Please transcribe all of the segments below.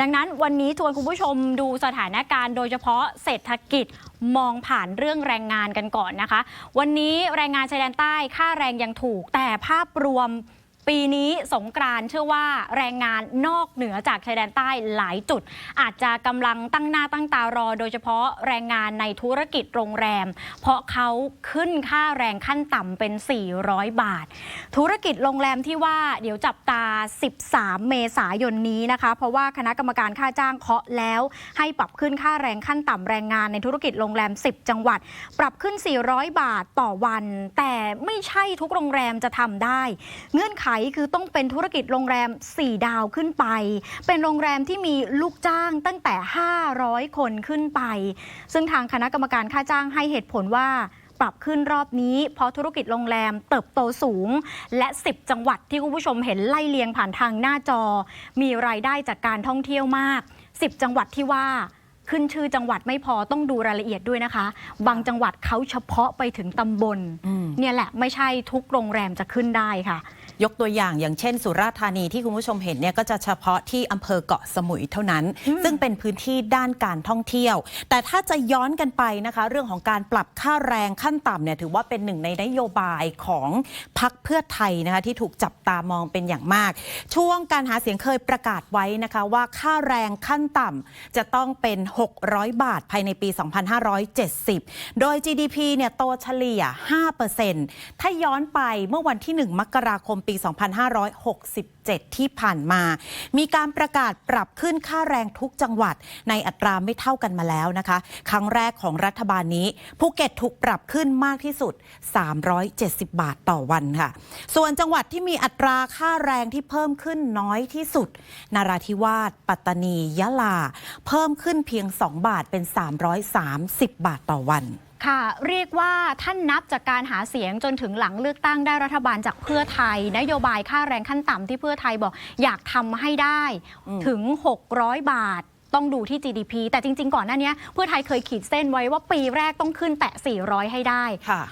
ดังนั้นวันนี้ชวนคุณผู้ชมดูสถานการณ์โดยเฉพาะเศรษฐกิจมองผ่านเรื่องแรงงานกันก่อนนะคะ วันนี้แรงงานชายแดนใต้ค่าแรงยังถูก แต่ภาพรวม ปีนี้สงกรานเชื่อว่าแรงงานนอกเหนือจากชายแดนใต้หลายจุด อาจจะกำลังตั้งหน้าตั้งตารอ โดยเฉพาะแรงงานในธุรกิจโรงแรม เพราะเขาขึ้นค่าแรงขั้นต่ำเป็น 400 บาท ธุรกิจโรงแรมที่ว่าเดี๋ยวจับตา 13 เมษายนนี้นะคะ เพราะว่าคณะกรรมการค่าจ้างเคาะแล้วให้ปรับขึ้นค่าแรงขั้นต่ำแรงงานในธุรกิจโรงแรม 10 จังหวัด ปรับขึ้น 400 บาทต่อวัน แต่ไม่ใช่ทุกโรงแรมจะทำได้ เงื่อนไขคือต้องเป็นธุรกิจโรงแรม 4 ดาวขึ้นไป เป็นโรงแรมที่มีลูกจ้างตั้งแต่ 500 คนขึ้นไป ซึ่งทางคณะกรรมการค่าจ้างให้เหตุผลว่าปรับขึ้นรอบนี้ เพราะธุรกิจโรงแรมเติบโตสูง และ 10 จังหวัดที่คุณผู้ชมเห็นไล่เลียงผ่านทางหน้าจอ มีรายได้จากการท่องเที่ยวมาก 10 จังหวัดที่ว่าขึ้นชื่อจังหวัดไม่พอต้องดูรายละเอียดด้วยนะคะ บางจังหวัดเขาเฉพาะไปถึงตำบลอืมเนี่ยแหละไม่ใช่ทุกโรงแรมจะขึ้นได้ค่ะ ยกตัวอย่างอย่างเช่น สุราษฎร์ธานีที่คุณผู้ชมเห็นเนี่ยก็จะเฉพาะที่อำเภอเกาะสมุยเท่านั้น ซึ่งเป็นพื้นที่ด้านการท่องเที่ยว แต่ถ้าจะย้อนกันไปนะคะ เรื่องของการปรับค่าแรงขั้นต่ำเนี่ยถือว่าเป็นหนึ่งในนโยบายของพักเพื่อไทยนะคะที่ถูกจับตามองเป็นอย่างมาก ช่วงการหาเสียงเคยประกาศไว้นะคะว่าค่าแรงขั้นต่ำจะต้องเป็น 600 บาทภายในปี 2570 โดย GDP เนี่ยโตเฉลี่ย 5%ถ้าย้อนไปเมื่อวันที่ 1 มกราคมปี 2567 ที่ผ่านมา มีการประกาศปรับขึ้นค่าแรงทุกจังหวัด ในอัตราไม่เท่ากันมาแล้วนะคะ ครั้งแรกของรัฐบาลนี้ภูเก็ตถูกปรับขึ้นมากที่สุด 370 บาทต่อวันค่ะ ส่วนจังหวัดที่มีอัตราค่าแรงที่เพิ่มขึ้นน้อยที่สุด นาราธิวาสปัตตานียะลา เพิ่มขึ้นเพียง 2 บาทเป็น 330 บาทต่อวัน ค่ะเรียกว่าท่านนับจากการหาเสียงจนถึงหลังเลือกตั้งได้รัฐบาลจากเพื่อไทย นโยบายค่าแรงขั้นต่ำที่เพื่อไทยบอกอยากทำให้ได้อืมถึง 600 บาทต้องดูที่ GDP แต่จริง ๆ ก่อนหน้านี้เพื่อไทยเคยขีดเส้นไว้ว่าปีแรกต้องขึ้นแตะ 400 ให้ได้ค่ะ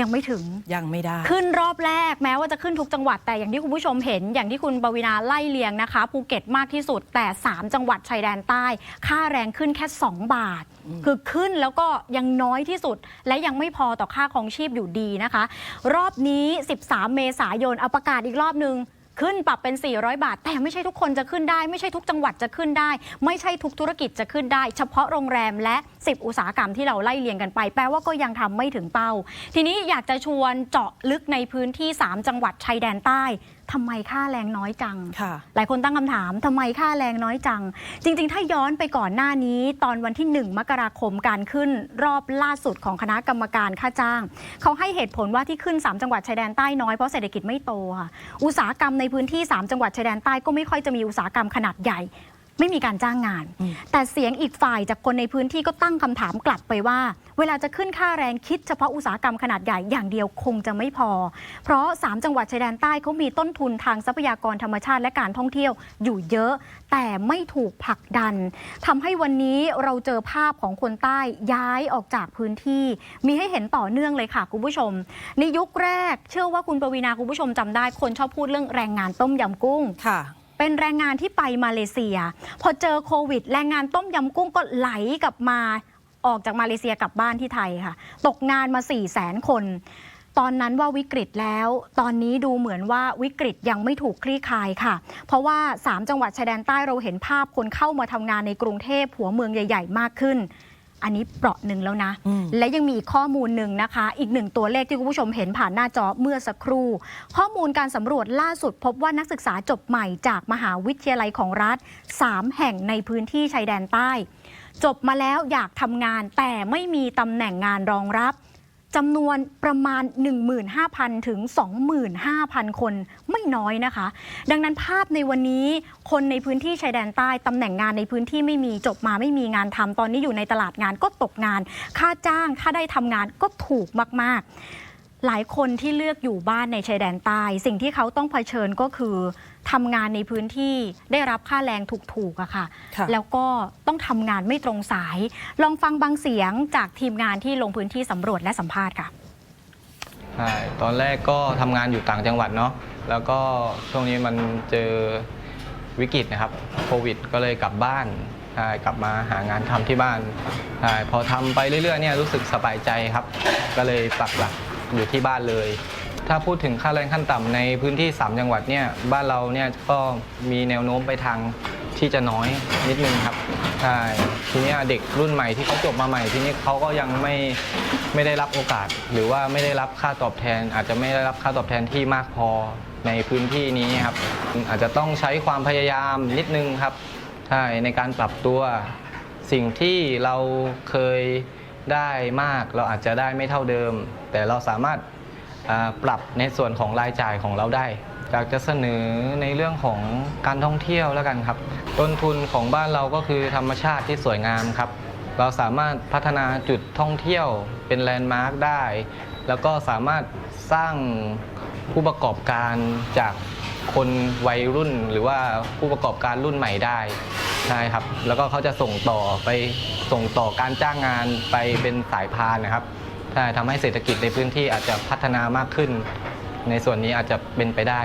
ยังไม่ถึง ยังไม่ได้ ขึ้นรอบแรกแม้ว่าจะขึ้นทุกจังหวัดแต่อย่างที่คุณผู้ชมเห็น อย่างที่คุณปวีนาไล่เลียงนะคะ ภูเก็ตมากที่สุดแต่ 3 จังหวัดชายแดนใต้ ค่าแรงขึ้นแค่ 2 บาท คือขึ้นแล้วก็ยังน้อยที่สุด และยังไม่พอต่อค่าของชีพอยู่ดีนะคะ รอบนี้ 13 เมษายนเอาประกาศอีกรอบนึง ขึ้นปรับเป็น 400 บาท แต่ไม่ใช่ทุกคนจะขึ้นได้ ไม่ใช่ทุกจังหวัดจะขึ้นได้ ไม่ใช่ทุกธุรกิจจะขึ้นได้ เฉพาะโรงแรมและ 10 อุตสาหกรรมที่เราไล่เลียงกันไป แปลว่าก็ยังทำไม่ถึงเป้า ทีนี้อยากจะชวนเจาะลึกในพื้นที่ 3 จังหวัดชายแดนใต้ ทำไมค่าแรงน้อยจังค่ะหลายคนตั้งคำถามทำไมค่าแรงน้อยจัง จริง ๆ ถ้าย้อนไปก่อนหน้านี้ ตอนวันที่ 1 มกราคมการขึ้นรอบล่าสุดของคณะกรรมการค่าจ้าง เขาให้เหตุผลว่าที่ขึ้น 3 จังหวัดชายแดนใต้น้อยเพราะเศรษฐกิจไม่โตค่ะอุตสาหกรรมในพื้นที่ 3 จังหวัดชายแดนใต้ก็ไม่ค่อยจะมีอุตสาหกรรมขนาดใหญ่ ไม่มีการจ้างงานอืมแต่เสียงอีกฝ่ายจากคนในพื้นที่ก็ตั้งคำถามกลับไปว่า เวลาจะขึ้นค่าแรงคิดเฉพาะอุตสาหกรรมขนาดใหญ่อย่างเดียวคงจะไม่พอ เพราะ 3 จังหวัดชายแดนใต้เขามีต้นทุนทางทรัพยากรธรรมชาติและการท่องเที่ยวอยู่เยอะ แต่ไม่ถูกผลักดันทำให้วันนี้เราเจอภาพของคนใต้ย้ายออกจากพื้นที่ มีให้เห็นต่อเนื่องเลยค่ะคุณผู้ชม ในยุคแรก เชื่อว่าคุณปวีนาคุณผู้ชมจำได้คนชอบพูดเรื่องแรงงานต้มยำกุ้งค่ะ เป็นแรงงานที่ไปมาเลเซีย พอเจอโควิด แรงงานต้มยำกุ้งก็ไหลกลับมาออกจากมาเลเซียกลับบ้านที่ไทยค่ะ ตกงานมา4 0 0แสนคน ตอนนั้นว่าวิกฤตแล้ว ตอนนี้ดูเหมือนว่าวิกฤตยังไม่ถูกคลี่คลายค่ะ เพราะว่า 3 จังหวัดชายแดนใต้เราเห็นภาพคนเข้ามาทำงานในกรุงเทพหัวเมืองใหญ่ ๆ มากขึ้น อันนี้เปราะหนึ่งแล้วนะอืมและยังมีอีกข้อมูลหนึ่งนะคะ อีกหนึ่งตัวเลขที่คุณผู้ชมเห็นผ่านหน้าจอเมื่อสักครู่ ข้อมูลการสำรวจล่าสุดพบว่านักศึกษาจบใหม่จากมหาวิทยาลัยของรัฐ 3 แห่งในพื้นที่ชายแดนใต้ จบมาแล้วอยากทำงานแต่ไม่มีตำแหน่งงานรองรับ จำนวนประมาณ 15,000 ถึง 25,000 คนไม่น้อยนะคะ ดังนั้นภาพในวันนี้คนในพื้นที่ชายแดนใต้ตำแหน่งงานในพื้นที่ไม่มีจบมาไม่มีงานทำตอนนี้อยู่ในตลาดงานก็ตกงาน ค่าจ้างถ้าได้ทำงานก็ถูกมาก ๆ หลายคนที่เลือกอยู่บ้านในชายแดนใต้ สิ่งที่เขาต้องเผชิญก็คือทำงานในพื้นที่ได้รับค่าแรงถูกๆอะค่ะ ค่ะแล้วก็ต้องทำงานไม่ตรงสาย ลองฟังบางเสียงจากทีมงานที่ลงพื้นที่สำรวจและสัมภาษณ์ค่ะ ใช่ตอนแรกก็ทำงานอยู่ต่างจังหวัดเนาะ แล้วก็ช่วงนี้มันเจอวิกฤตนะครับ โควิด ก็เลยกลับบ้านใช่กลับมาหางานทำที่บ้านใช่พอทำไปเรื่อยๆเนี่ยรู้สึกสบายใจครับ ก็เลยปักหลัก อยู่ที่บ้านเลย ถ้าพูดถึงค่าแรงขั้นต่ำในพื้นที่ 3 จังหวัดเนี่ยบ้านเราเนี่ยก็มีแนวโน้มไปทางที่จะน้อยนิดนึงครับใช่ทีนี้เด็กรุ่นใหม่ที่เขาจบมาใหม่ทีนี้เขาก็ยังไม่ไม่ได้รับโอกาส หรือว่าไม่ได้รับค่าตอบแทน อาจจะไม่ได้รับค่าตอบแทนที่มากพอในพื้นที่นี้ครับ อาจจะต้องใช้ความพยายามนิดนึงครับใช่ในการปรับตัวสิ่งที่เราเคย ได้มากเราอาจจะได้ไม่เท่าเดิม แต่เราสามารถปรับในส่วนของรายจ่ายของเราได้อยากจะเสนอในเรื่องของการท่องเที่ยวแล้วกันครับ ต้นทุนของบ้านเราก็คือธรรมชาติที่สวยงามครับ เราสามารถพัฒนาจุดท่องเที่ยวเป็นแลนด์มาร์คได้ แล้วก็สามารถสร้างผู้ประกอบการจากคนวัยรุ่นหรือว่าผู้ประกอบการรุ่นใหม่ได้ใช่ครับ แล้วก็เขาจะส่งต่อไป ส่งต่อการจ้างงานไปเป็นสายพานนะครับใช่ทำให้เศรษฐกิจในพื้นที่อาจจะพัฒนามากขึ้น ในส่วนนี้อาจจะเป็นไปได้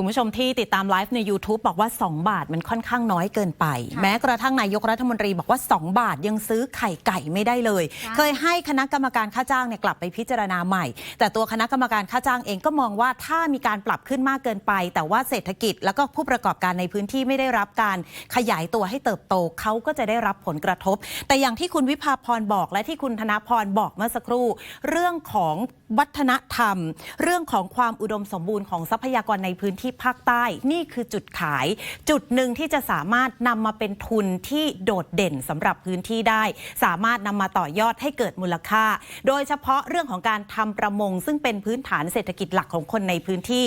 คุณผู้ชมที่ติดตามไลฟ์ใน YouTube บอกว่า 2 บาทมันค่อนข้างน้อยเกินไปค่ะแม้กระทั่งนายกรัฐมนตรีบอกว่า 2 บาทยังซื้อไข่ไก่ไม่ได้เลยค่ะเคยให้คณะกรรมการค่าจ้างเนี่ยกลับไปพิจารณาใหม่ แต่ตัวคณะกรรมการค่าจ้างเองก็มองว่าถ้ามีการปรับขึ้นมากเกินไป แต่ว่าเศรษฐกิจแล้วก็ผู้ประกอบการในพื้นที่ไม่ได้รับการขยายตัวให้เติบโตเขาก็จะได้รับผลกระทบ แต่อย่างที่คุณวิภาพรบอกและที่คุณธนพรบอกเมื่อสักครู่ เรื่องของวัฒนธรรม เรื่องของความอุดมสมบูรณ์ของทรัพยากรในพื้นที่ภาคใต้ นี่คือจุดขาย จุดหนึ่งที่จะสามารถนำมาเป็นทุนที่โดดเด่นสำหรับพื้นที่ได้ สามารถนำมาต่อยอดให้เกิดมูลค่า โดยเฉพาะเรื่องของการทำประมง ซึ่งเป็นพื้นฐานเศรษฐกิจหลักของคนในพื้นที่